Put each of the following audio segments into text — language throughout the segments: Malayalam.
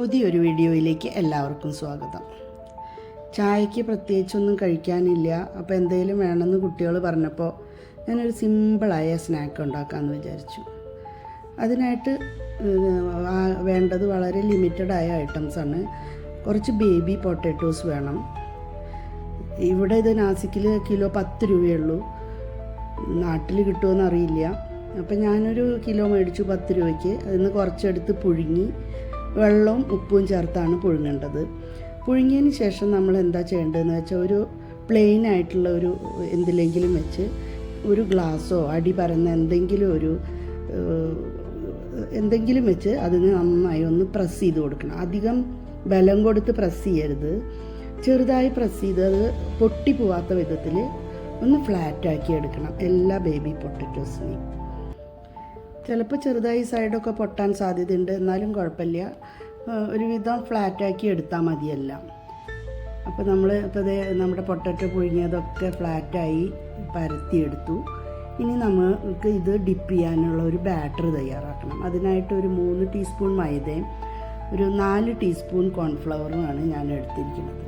പുതിയൊരു വീഡിയോയിലേക്ക് എല്ലാവർക്കും സ്വാഗതം. ചായക്ക് പ്രത്യേകിച്ചൊന്നും കഴിക്കാനില്ല. അപ്പോൾ എന്തെങ്കിലും വേണമെന്ന് കുട്ടികൾ പറഞ്ഞപ്പോൾ ഞാനൊരു സിമ്പിളായ സ്നാക്ക് ഉണ്ടാക്കാമെന്ന് വിചാരിച്ചു. അതിനായിട്ട് വേണ്ടത് വളരെ ലിമിറ്റഡ് ആയ ഐറ്റംസാണ്. കുറച്ച് ബേബി പൊട്ടാറ്റോസ് വേണം. ഇവിടെ ഇത് നാസിക്കിൽ കിലോ പത്ത് രൂപയുള്ളൂ. നാട്ടിൽ കിട്ടുമെന്ന് അറിയില്ല. അപ്പം ഞാനൊരു കിലോ മേടിച്ചു പത്ത് രൂപയ്ക്ക്. അതിന് കുറച്ചെടുത്ത് പുഴുങ്ങി വെള്ളവും ഉപ്പും ചേർത്താണ് പുഴുങ്ങേണ്ടത്. പുഴുങ്ങിയതിന് ശേഷം നമ്മൾ എന്താ ചെയ്യേണ്ടതെന്ന് വെച്ചാൽ ഒരു പ്ലെയിൻ ആയിട്ടുള്ള ഒരു എന്തിലെങ്കിലും വെച്ച് ഒരു ഗ്ലാസ്സോ അടി പരന്ന എന്തെങ്കിലും ഒരു എന്തെങ്കിലും വെച്ച് അതിന് നന്നായി ഒന്ന് പ്രസ് ചെയ്ത് കൊടുക്കണം. അധികം ബലം കൊടുത്ത് പ്രസ് ചെയ്യരുത്. ചെറുതായി പ്രസ് ചെയ്ത് അത് പൊട്ടിപ്പോവാത്ത വിധത്തിൽ ഒന്ന് ഫ്ലാറ്റാക്കി എടുക്കണം. എല്ലാ ബേബി പൊട്ടറ്റോസിനെയും ചിലപ്പോൾ ചെറുതായി സൈഡൊക്കെ പൊട്ടാൻ സാധ്യതയുണ്ട്. എന്നാലും കുഴപ്പമില്ല. ഒരുവിധം ഫ്ലാറ്റാക്കി എടുത്താൽ മതിയെല്ലാം. അപ്പോൾ നമ്മൾ ഇപ്പോൾ നമ്മുടെ പൊട്ടറ്റോ പുഴുങ്ങിയതൊക്കെ ഫ്ലാറ്റായി പരത്തിയെടുത്തു. ഇനി നമുക്ക് ഇത് ഡിപ്പ് ചെയ്യാനുള്ള ഒരു ബാറ്റർ തയ്യാറാക്കണം. അതിനായിട്ട് ഒരു മൂന്ന് ടീസ്പൂൺ മൈദയും ഒരു നാല് ടീസ്പൂൺ കോൺഫ്ലവറുമാണ് ഞാൻ എടുത്തിരിക്കുന്നത്.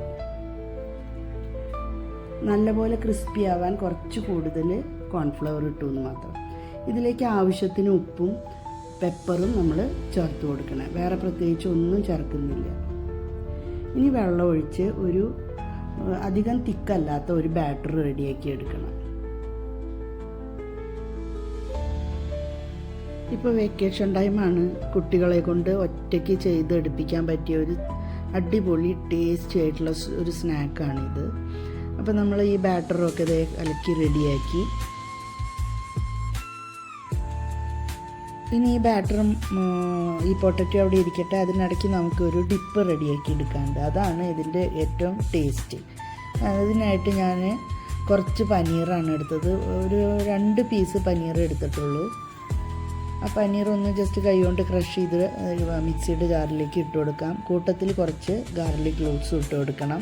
നല്ലപോലെ ക്രിസ്പി ആവാൻ കുറച്ച് കൂടുതൽ കോൺഫ്ലവർ ഇട്ടു എന്ന് മാത്രം. ഇതിലേക്ക് ആവശ്യത്തിന് ഉപ്പും പെപ്പറും നമ്മൾ ചേർത്ത് കൊടുക്കണം. വേറെ പ്രത്യേകിച്ച് ഒന്നും ചേർക്കുന്നില്ല. ഇനി വെള്ളം ഒഴിച്ച് ഒരു അധികം തിക്കല്ലാത്ത ഒരു ബാറ്റർ റെഡിയാക്കി എടുക്കണം. ഇപ്പോൾ വെക്കേഷൻ ടൈമാണ് കുട്ടികളെ കൊണ്ട് ഒറ്റയ്ക്ക് ചെയ്ത് എടുപ്പിക്കാൻ പറ്റിയ ഒരു അടിപൊളി ടേസ്റ്റി ആയിട്ടുള്ള ഒരു സ്നാക്കാണിത് അപ്പോൾ നമ്മൾ ഈ ബാറ്ററൊക്കെ ഇതേ കലക്കി റെഡിയാക്കി ഇനി ഈ ബാറ്ററും ഈ പൊട്ടറ്റോ അവിടെ ഇരിക്കട്ടെ അതിനിടയ്ക്ക് നമുക്ക് ഒരു ഡിപ്പ് റെഡിയാക്കി എടുക്കാണ്ട് അതാണ് ഇതിന്റെ ഏറ്റവും ടേസ്റ്റ് അതിനായിട്ട് ഞാൻ കുറച്ച് പനീറാണ് എടുത്തത്. ഒരു രണ്ട് പീസ് പനീർ എടുത്തിട്ടുള്ളൂ. ആ പനീർ ഒന്ന് ജസ്റ്റ് കൈകൊണ്ട് ക്രഷ് ചെയ്ത് മിക്സിയുടെ ജാറിലേക്ക് ഇട്ട് കൊടുക്കാം. കൂട്ടത്തിൽ കുറച്ച് ഗാർലിക് ക്ലൂട്ട്സും ഇട്ട് കൊടുക്കണം.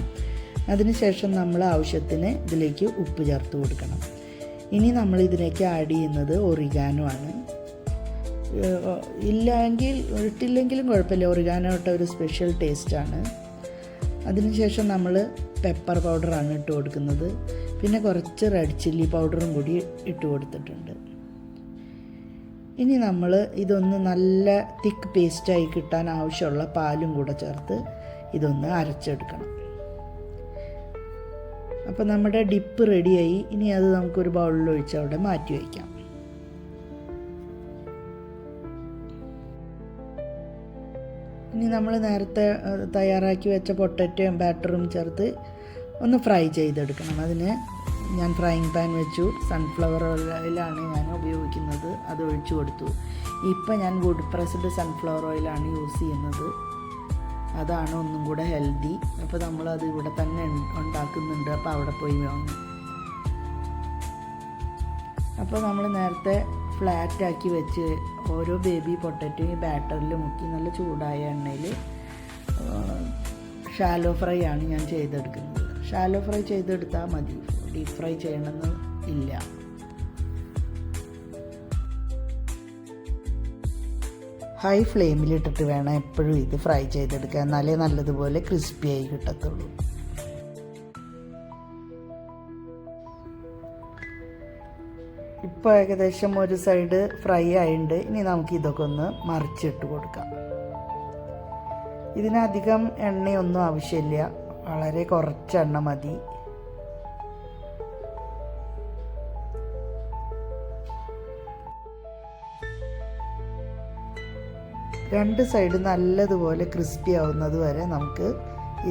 അതിനുശേഷം നമ്മൾ ആവശ്യത്തിന് ഇതിലേക്ക് ഉപ്പ് ചേർത്ത് കൊടുക്കണം. ഇനി നമ്മൾ ഇതിലേക്ക് ആഡ് ചെയ്യുന്നത് ഒറിഗാനോ ആണ്. ഇല്ലെങ്കിൽ ഇട്ടില്ലെങ്കിലും കുഴപ്പമില്ല. ഒറിഗാനോട്ട ഒരു സ്പെഷ്യൽ ടേസ്റ്റാണ് അതിനുശേഷം നമ്മൾ പെപ്പർ പൗഡറാണ് ഇട്ട് കൊടുക്കുന്നത്. പിന്നെ കുറച്ച് റെഡ് ചില്ലി പൗഡറും കൂടി ഇട്ട് കൊടുത്തിട്ടുണ്ട്. ഇനി നമ്മൾ ഇതൊന്ന് നല്ല തിക്ക് പേസ്റ്റായി കിട്ടാൻ ആവശ്യമുള്ള പാലും കൂടെ ചേർത്ത് ഇതൊന്ന് അരച്ചെടുക്കണം. അപ്പോൾ നമ്മുടെ ഡിപ്പ് റെഡിയായി ഇനി അത് നമുക്കൊരു ബൗളിൽ ഒഴിച്ച് അവിടെ മാറ്റി വയ്ക്കാം. ഇനി നമ്മൾ നേരത്തെ തയ്യാറാക്കി വെച്ച പൊട്ടറ്റോയും ബാറ്ററും ചേർത്ത് ഒന്ന് ഫ്രൈ ചെയ്തെടുക്കണം. അതിന് ഞാൻ ഫ്രൈയിങ് പാൻ വെച്ചു. സൺഫ്ലവർ ഓയിലാണ് ഞാൻ ഉപയോഗിക്കുന്നത്. അത് ഒഴിച്ചു കൊടുത്തു. ഇപ്പം ഞാൻ വുഡ് പ്രസ്ഡ് സൺഫ്ലവർ ഓയിലാണ് യൂസ് ചെയ്യുന്നത്. അതാണ് ഒന്നും കൂടെ ഹെൽത്തി. അപ്പോൾ നമ്മളത് ഇവിടെ തന്നെ ഉണ്ടാക്കുന്നുണ്ട്. അപ്പോൾ അവിടെ പോയി വാങ്ങും. അപ്പോൾ നമ്മൾ നേരത്തെ ഫ്ലാറ്റ് ആക്കി വെച്ച് ഓരോ ബേബി പൊട്ടറ്റോയും ബാറ്ററിൽ മുക്കി നല്ല ചൂടായ എണ്ണയിൽ ഷാലോ ഫ്രൈ ആണ് ഞാൻ ചെയ്തെടുക്കുന്നത്. ഷാലോ ഫ്രൈ ചെയ്തെടുത്താൽ മതി. ഡീപ് ഫ്രൈ ചെയ്യണമെന്ന് ഇല്ല. ഹൈ ഫ്ലെയിമിലിട്ടിട്ട് വേണം എപ്പോഴും ഇത് ഫ്രൈ ചെയ്തെടുക്കാൻ. എന്നാലേ നല്ലതുപോലെ ക്രിസ്പിയായി കിട്ടത്തുള്ളൂ. ഇപ്പോൾ ഏകദേശം ഒരു സൈഡ് ഫ്രൈ ആയിട്ടുണ്ട് ഇനി നമുക്ക് ഇതൊക്കെ ഒന്ന് മറിച്ചിട്ട് കൊടുക്കാം. ഇതിനധികം എണ്ണയൊന്നും ആവശ്യമില്ല. വളരെ കുറച്ച് എണ്ണ മതി. രണ്ട് സൈഡ് നല്ലതുപോലെ ക്രിസ്പി ആവുന്നത് വരെ നമുക്ക്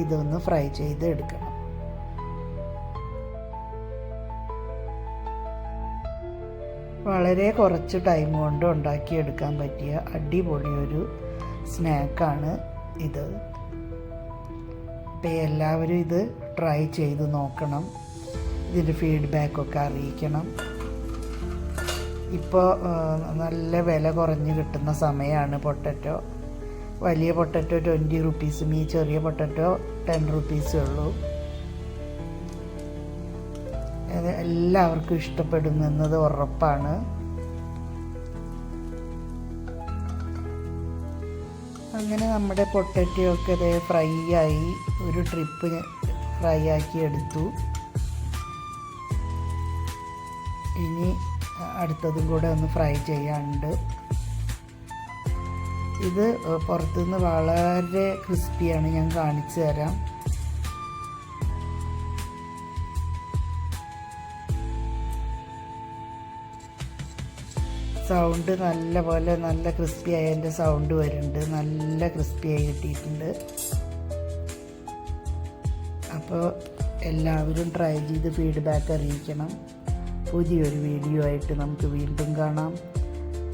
ഇതൊന്ന് ഫ്രൈ ചെയ്ത് എടുക്കണം വളരെ കുറച്ച് ടൈം കൊണ്ട് ഉണ്ടാക്കിയെടുക്കാൻ പറ്റിയ അടിപൊളിയൊരു സ്നാക്കാണ് ഇത്. അപ്പോൾ എല്ലാവരും ഇത് ട്രൈ ചെയ്ത് നോക്കണം. ഇതിന്റെ ഫീഡ്ബാക്കൊക്കെ അറിയിക്കണം. ഇപ്പോൾ നല്ല വില കുറഞ്ഞ് കിട്ടുന്ന സമയമാണ് പൊട്ടറ്റോ. വലിയ പൊട്ടറ്റോ ട്വന്റി റുപ്പീസും ഈ ചെറിയ പൊട്ടറ്റോ ടെൻ റുപ്പീസേ ഉള്ളൂ. ഇത് എല്ലാവർക്കും ഇഷ്ടപ്പെടുമെന്നത് ഉറപ്പാണ്. അങ്ങനെ നമ്മുടെ പൊട്ടറ്റിയൊക്കെ അതേ ഫ്രൈ ആയി. ഒരു ട്രിപ്പ് ഫ്രൈ ആക്കി എടുത്തു. ഇനി അടുത്തതും കൂടെ ഒന്ന് ഫ്രൈ ചെയ്യാനുണ്ട്. ഇത് പുറത്തുനിന്ന് വളരെ ക്രിസ്പിയാണ് ഞാൻ കാണിച്ചു തരാം സൗണ്ട് നല്ല പോലെ നല്ല ക്രിസ്പി ആയതിന്റെ സൗണ്ട് വരുന്നുണ്ട്. നല്ല ക്രിസ്പി ആയി കിട്ടിയിട്ടുണ്ട്. അപ്പോൾ എല്ലാവരും ട്രൈ ചെയ്ത് ഫീഡ്ബാക്ക് അറിയിക്കണം. പുതിയൊരു വീഡിയോ ആയിട്ട് നമുക്ക് വീണ്ടും കാണാം.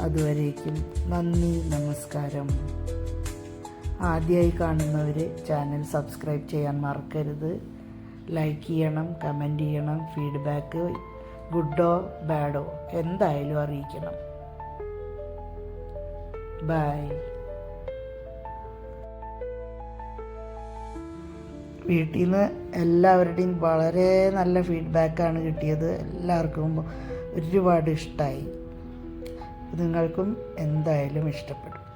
അതുവരേക്കും നന്ദി നമസ്കാരം. ആദ്യമായി കാണുന്നവർ ചാനൽ സബ്സ്ക്രൈബ് ചെയ്യാൻ മറക്കരുത്. ലൈക്ക് ചെയ്യണം കമന്റ് ചെയ്യണം ഫീഡ്ബാക്ക് ഗുഡോ ബാഡോ എന്തായാലും അറിയിക്കണം. ബൈ വീട്ടിൽ നിന്ന് എല്ലാവരുടെയും വളരെ നല്ല ഫീഡ്ബാക്കാണ് കിട്ടിയത്. എല്ലാവർക്കും ഒരുപാട് ഇഷ്ടമായി നിങ്ങൾക്കും എന്തായാലും ഇഷ്ടപ്പെടും